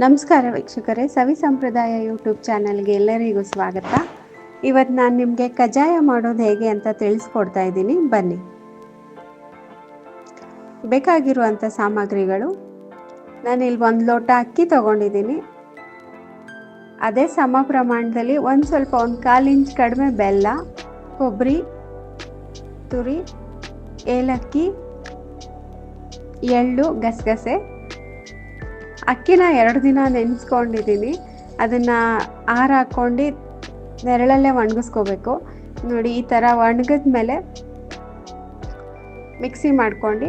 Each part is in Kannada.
ನಮಸ್ಕಾರ ವೀಕ್ಷಕರೇ, ಸವಿ ಸಂಪ್ರದಾಯ ಯೂಟ್ಯೂಬ್ ಚಾನಲ್ಗೆ ಎಲ್ಲರಿಗೂ ಸ್ವಾಗತ. ಇವತ್ತು ನಾನು ನಿಮಗೆ ಕಜ್ಜಾಯ ಮಾಡೋದು ಹೇಗೆ ಅಂತ ತಿಳಿಸ್ಕೊಡ್ತಾ ಇದ್ದೀನಿ. ಬನ್ನಿ. ಬೇಕಾಗಿರುವಂಥ ಸಾಮಗ್ರಿಗಳು. ನಾನು ಇಲ್ಲಿ ಒಂದು ಲೋಟ ಅಕ್ಕಿ ತಗೊಂಡಿದ್ದೀನಿ. ಅದೇ ಸಮ ಪ್ರಮಾಣದಲ್ಲಿ ಒಂದು ಸ್ವಲ್ಪ ಒಂದು ಕಾಲು ಇಂಚ್ ಕಡಿಮೆ ಬೆಲ್ಲ ಕೊಬ್ಬರಿ ತುರಿ, ಏಲಕ್ಕಿ, ಎಳ್ಳು, ಗಸಗಸೆ ಅಕ್ಕಿನ ಎರಡು ದಿನ ನೆನೆಸ್ಕೊಂಡಿದ್ದೀನಿ. ಅದನ್ನು ಆರ ಹಾಕ್ಕೊಂಡು ನೆರಳಲ್ಲೇ ಒಣಗಿಸ್ಕೋಬೇಕು. ನೋಡಿ, ಈ ಥರ ಒಣಗಿದ ಮೇಲೆ ಮಿಕ್ಸಿ ಮಾಡ್ಕೊಂಡು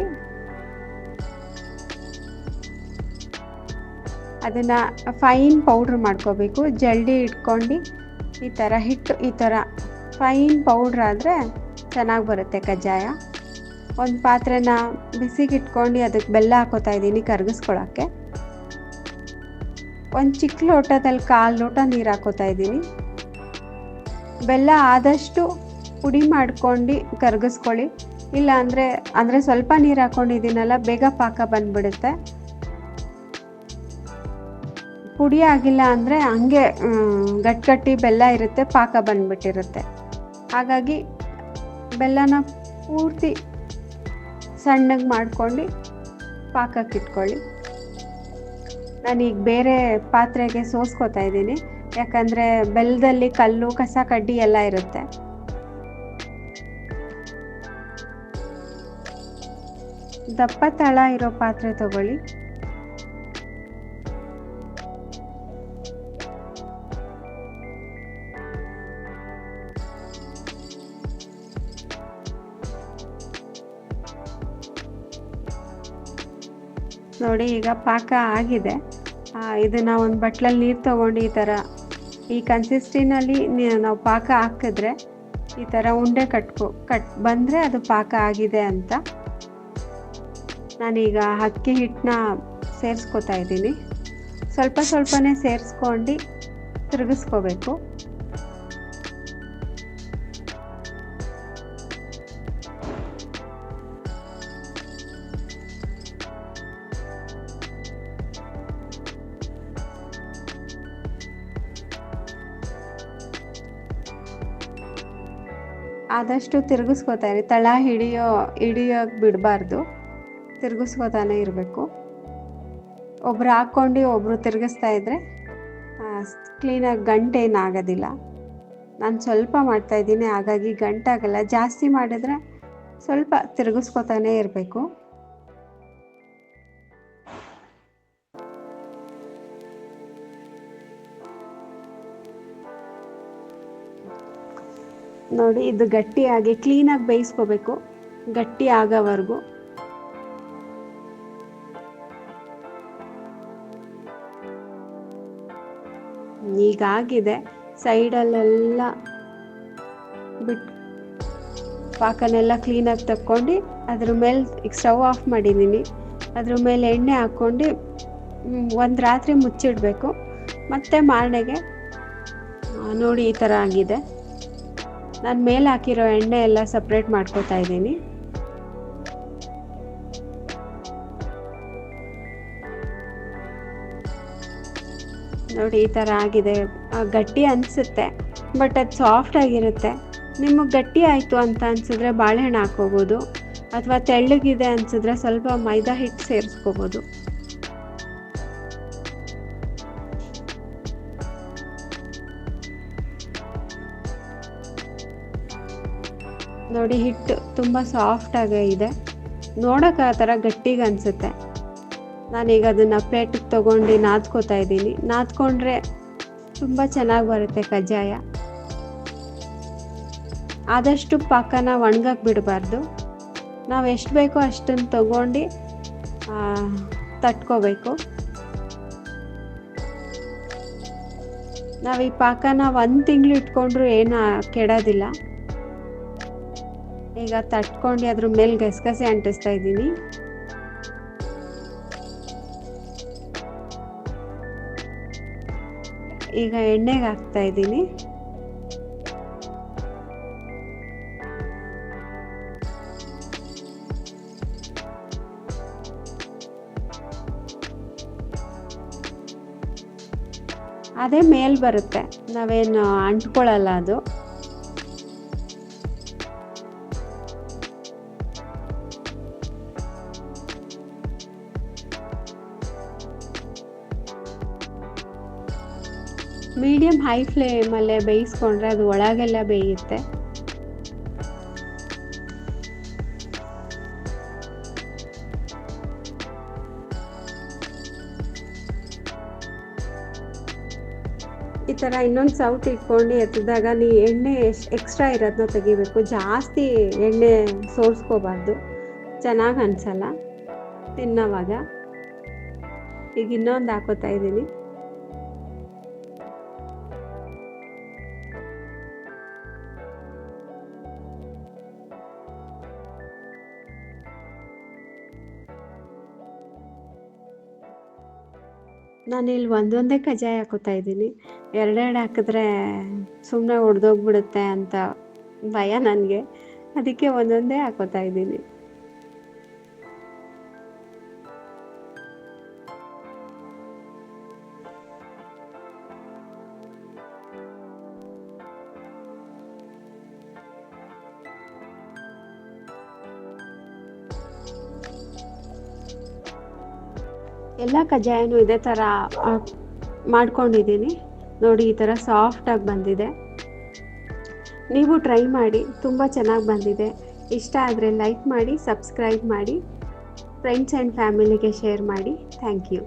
ಅದನ್ನು ಫೈನ್ ಪೌಡ್ರ್ ಮಾಡ್ಕೋಬೇಕು. ಜಲ್ದಿ ಇಟ್ಕೊಂಡು ಈ ಥರ ಹಿಟ್ಟು, ಈ ಥರ ಫೈನ್ ಪೌಡ್ರ್ ಆದರೆ ಚೆನ್ನಾಗಿ ಬರುತ್ತೆ ಕಜ್ಜಾಯ. ಒಂದು ಪಾತ್ರೆನ ಬಿಸಿಗೆ ಇಟ್ಕೊಂಡು ಅದಕ್ಕೆ ಬೆಲ್ಲ ಹಾಕೋತಾ ಇದ್ದೀನಿ ಕರಗಿಸ್ಕೊಳಕ್ಕೆ. ಒಂದು ಚಿಕ್ಕ ಲೋಟದಲ್ಲಿ ಕಾಲು ಲೋಟ ನೀರು ಹಾಕೋತಾ ಇದ್ದೀನಿ. ಬೆಲ್ಲ ಆದಷ್ಟು ಪುಡಿ ಮಾಡ್ಕೊಂಡು ಕರಗಿಸ್ಕೊಳ್ಳಿ. ಇಲ್ಲ ಅಂದರೆ ಅಂದರೆ ಸ್ವಲ್ಪ ನೀರು ಹಾಕ್ಕೊಂಡಿದ್ದೀನಲ್ಲ ಬೇಗ ಪಾಕ ಬಂದ್ಬಿಡುತ್ತೆ. ಪುಡಿ ಆಗಿಲ್ಲ ಅಂದರೆ ಹಂಗೆ ಗಟ್ಟಿ ಬೆಲ್ಲ ಇರುತ್ತೆ, ಪಾಕ ಬಂದ್ಬಿಟ್ಟಿರುತ್ತೆ. ಹಾಗಾಗಿ ಬೆಲ್ಲನ ಪೂರ್ತಿ ಸಣ್ಣಗೆ ಮಾಡ್ಕೊಂಡು ಪಾಕಕ್ಕೆ ಇಟ್ಕೊಳ್ಳಿ. ನಾನೀಗ ಬೇರೆ ಪಾತ್ರೆಗೆ ಸೋಸ್ಕೋತಾ ಇದ್ದೀನಿ. ಯಾಕಂದರೆ ಬೆಲ್ಲದಲ್ಲಿ ಕಲ್ಲು, ಕಸ, ಕಡ್ಡಿ ಎಲ್ಲ ಇರುತ್ತೆ. ದಪ್ಪ ತಳ ಇರೋ ಪಾತ್ರೆ ತಗೊಳ್ಳಿ. ನೋಡಿ, ಈಗ ಪಾಕ ಆಗಿದೆ. ಇದನ್ನು ಒಂದು ಬಟ್ಲಲ್ಲಿ ನೀರು ತೊಗೊಂಡು ಈ ಥರ ಈ ಕನ್ಸಿಸ್ಟಿನಲ್ಲಿ ನಾವು ಪಾಕ ಹಾಕಿದ್ರೆ ಈ ಥರ ಉಂಡೆ ಕಟ್ಕೊ, ಕಟ್ ಬಂದರೆ ಅದು ಪಾಕ ಆಗಿದೆ ಅಂತ. ನಾನೀಗ ಅಕ್ಕಿ ಹಿಟ್ಟನ್ನ ಸೇರಿಸ್ಕೊತಾ ಇದ್ದೀನಿ. ಸ್ವಲ್ಪ ಸ್ವಲ್ಪನೇ ಸೇರಿಸ್ಕೊಂಡು ತಿರುಗಿಸ್ಕೋಬೇಕು. ಆದಷ್ಟು ತಿರುಗಿಸ್ಕೋತಾ ತಳ ಹಿಡಿಯೋ ಹಿಡಿಯೋಕೆ ಬಿಡಬಾರ್ದು. ತಿರುಗಿಸ್ಕೋತಾನೆ ಇರಬೇಕು. ಒಬ್ರು ಹಾಕ್ಕೊಂಡು ಒಬ್ಬರು ತಿರುಗಿಸ್ತಾ ಇದ್ದರೆ ಕ್ಲೀನಾಗಿ ಗಂಟೇನು ಆಗೋದಿಲ್ಲ ನಾನು ಸ್ವಲ್ಪ ಮಾಡ್ತಾಯಿದ್ದೀನಿ ಹಾಗಾಗಿ ಗಂಟಾಗಲ್ಲ ಜಾಸ್ತಿ ಮಾಡಿದ್ರೆ ಸ್ವಲ್ಪ ತಿರುಗಿಸ್ಕೋತಾನೆ ಇರಬೇಕು. ನೋಡಿ, ಇದು ಗಟ್ಟಿಯಾಗಿ ಕ್ಲೀನಾಗಿ ಬೇಯಿಸ್ಕೋಬೇಕು. ಗಟ್ಟಿ ಆಗೋವರೆಗೂ. ಈಗಾಗಿದೆ ಸೈಡಲ್ಲೆಲ್ಲ ಬಿಟ್ ಪಾಕನೆಲ್ಲ ಕ್ಲೀನಾಗಿ ತಕ್ಕೊಂಡು, ಅದ್ರ ಮೇಲೆ ಈಗ ಸ್ಟವ್ ಆಫ್ ಮಾಡಿದ್ದೀನಿ. ಅದ್ರ ಮೇಲೆ ಎಣ್ಣೆ ಹಾಕ್ಕೊಂಡು ಒಂದು ರಾತ್ರಿ ಮುಚ್ಚಿಡಬೇಕು. ಮತ್ತೆ ಮಾರನೆಗೆ ನೋಡಿ ಈ ಥರ ಆಗಿದೆ. ನಾನು ಮೇಲೆ ಹಾಕಿರೋ ಎಣ್ಣೆ ಎಲ್ಲ ಸಪ್ರೇಟ್ ಮಾಡ್ಕೋತಾ ಇದ್ದೀನಿ. ನೋಡಿ, ಈ ಥರ ಆಗಿದೆ. ಗಟ್ಟಿ ಅನಿಸುತ್ತೆ ಬಟ್ ಅದು ಸಾಫ್ಟ್ ಆಗಿರುತ್ತೆ. ನಿಮಗೆ ಗಟ್ಟಿ ಆಯಿತು ಅಂತ ಅನಿಸಿದ್ರೆ ಬಾಳೆಹಣ್ಣು ಹಾಕೋಬೋದು ಅಥವಾ ತೆಳ್ಳಗಿದೆ ಅನಿಸಿದ್ರೆ ಸ್ವಲ್ಪ ಮೈದಾ ಹಿಟ್ಟು ಸೇರಿಸ್ಕೋಬೋದು. ನೋಡಿ, ಹಿಟ್ಟು ತುಂಬ ಸಾಫ್ಟಾಗೇ ಇದೆ. ನೋಡೋಕೆ ಆ ಥರ ಗಟ್ಟಿಗೆ ಅನಿಸುತ್ತೆ. ನಾನೀಗ ಅದನ್ನು ಪ್ಲೇಟಿಗೆ ತೊಗೊಂಡು ನಾದ್ಕೋತಾ ಇದ್ದೀನಿ. ನಾದ್ಕೊಂಡ್ರೆ ತುಂಬ ಚೆನ್ನಾಗಿ ಬರುತ್ತೆ ಕಜ್ಜಾಯ. ಆದಷ್ಟು ಪಾಕನ ಒಣಗಕ್ಕೆ ಬಿಡಬಾರ್ದು. ನಾವು ಎಷ್ಟು ಬೇಕೋ ಅಷ್ಟನ್ನು ತಗೊಂಡು ತಟ್ಕೋಬೇಕು. ನಾವು ಈ ಪಾಕನ ಒಂದು ತಿಂಗಳು ಇಟ್ಕೊಂಡ್ರೂ ಏನು ಕೆಡೋದಿಲ್ಲ. ಈಗ ತಟ್ಕೊಂಡು ಅದ್ರ ಮೇಲೆ ಗಸಗಸೆ ಅಂಟಿಸ್ತಾ ಇದ್ದೀನಿ. ಈಗ ಎಣ್ಣೆಗೆ ಹಾಕ್ತಾ ಇದ್ದೀನಿ. ಅದೇ ಮೇಲ್ ಬರುತ್ತೆ. ನಾವೇನು ಅಂಟ್ಕೊಳ್ಳಲ್ಲ ಅದು. ಮೀಡಿಯಮ್ ಹೈ ಫ್ಲೇಮಲ್ಲೇ ಬೇಯಿಸ್ಕೊಂಡ್ರೆ ಅದು ಒಳಗೆಲ್ಲ ಬೇಯುತ್ತೆ. ಈ ಥರ ಇನ್ನೊಂದು ಸೌಟ್ ಇಟ್ಕೊಂಡು ಎತ್ತಿದಾಗ ನೀ ಎಣ್ಣೆ ಎಕ್ಸ್ಟ್ರಾ ಇರೋದನ್ನ ತೆಗಿಬೇಕು. ಜಾಸ್ತಿ ಎಣ್ಣೆ ಸೋರಿಸ್ಕೋಬಾರ್ದು. ಚೆನ್ನಾಗಿ ಅನಿಸಲ್ಲ. ತಿನ್ನೋವಾಗ. ಈಗ ಇನ್ನೊಂದು ಹಾಕೋತಾ ಇದ್ದೀನಿ. ನಾನಿಲ್ಲಿ ಒಂದೊಂದೇ ಕಜ್ಜಾಯ ಹಾಕೋತಾ ಇದ್ದೀನಿ. ಎರಡೆರಡು ಹಾಕಿದ್ರೆ ಸುಮ್ಮನೆ ಒಡೆದೋಗ್ಬಿಡುತ್ತೆ ಅಂತ ಭಯ ನನಗೆ. ಅದಕ್ಕೆ ಒಂದೊಂದೇ ಹಾಕೋತಾ ಇದ್ದೀನಿ. ಎಲ್ಲ ಕಜ್ಜಾಯನೂ ಇದೇ ಥರ ಮಾಡ್ಕೊಂಡಿದ್ದೀನಿ. ನೋಡಿ, ಈ ಥರ ಸಾಫ್ಟಾಗಿ ಬಂದಿದೆ. ನೀವು ಟ್ರೈ ಮಾಡಿ, ತುಂಬ ಚೆನ್ನಾಗಿ ಬಂದಿದೆ. ಇಷ್ಟ ಆದರೆ ಲೈಕ್ ಮಾಡಿ ಸಬ್ಸ್ಕ್ರೈಬ್ ಮಾಡಿ ಫ್ರೆಂಡ್ಸ್ ಆ್ಯಂಡ್ ಫ್ಯಾಮಿಲಿಗೆ ಶೇರ್ ಮಾಡಿ. Thank you